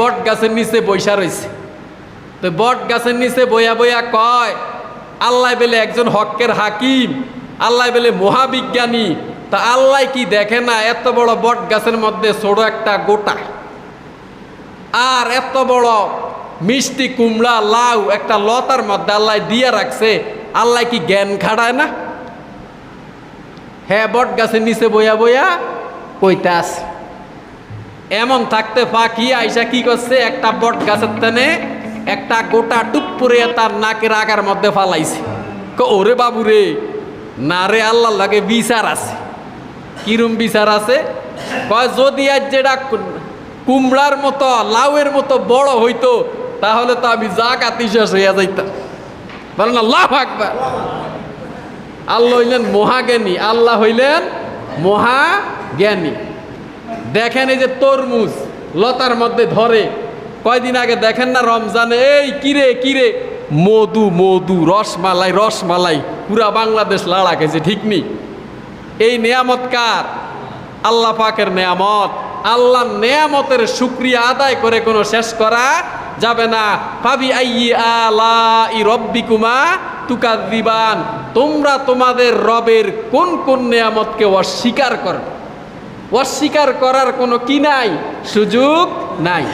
বট গাছের নিচে বৈশা রয়েছে তো বট গাছের নিচে বইয়া বইয়া কয়, আল্লাহ বেলে একজন হকের হাকিম, আল্লাহ বেলে মহাবিজ্ঞানী। তা আল্লাহ কি দেখে না এত বড় বট গাছের মধ্যে ছোট একটা গোটা? আর এত বড় মিষ্টি কুমড়া, লাউ একটা লতার মধ্যে আল্লাহ দিয়ে রাখছে, আল্লাহ কি জ্ঞান খাড়ায় না? হ্যাঁ বট গাছের নিচে বইয়া বইয়া কইতে আছে। এমন থাকতে ফাঁকি, আইসা কি করছে? একটা বট গাছের তেনে একটা গোটা টুপুরে তার নাকের আগার মধ্যে ফালাইছে। ওরে বাবু রে না রে আল্লাহ লাগে বিচার আছে। কিরম বিচার আছে? কয়, যদি আজ যেটা কুমড়ার মতো, লাউয়ের মতো বড় হইতো, তাহলে তো আমি জাকাতি শেষ হইয়া যাইতাম। বলেন, আল্লাহ আকবার। আল্লাহ হইলেন মহাজ্ঞানী, আল্লাহ হইলেন মহাজ্ঞানী। দেখেন এই যে তরমুজ লতার মধ্যে ধরে। কয়দিন আগে দেখেন না রমজানে? এই কিরে কিরে মধু মধু, রসমালাই রসমালাই, পুরা বাংলাদেশ লাড়া গেছে ঠিক নি? এই নেয়ামত কার? আল্লাহ পাকের নেয়ামত। আল্লাহ নেয়ামতের শুক্রিয়া আদায় করে কোনো শেষ করা যাবে না। পাবি আইয়ি আলা ই রব্বিকুমা তুকা দিবান তোমরা তোমাদের রবের কোন কোন নেয়ামতকে অস্বীকার করো? অস্বীকার করার কোনো কি নাই? সুযোগ নাই।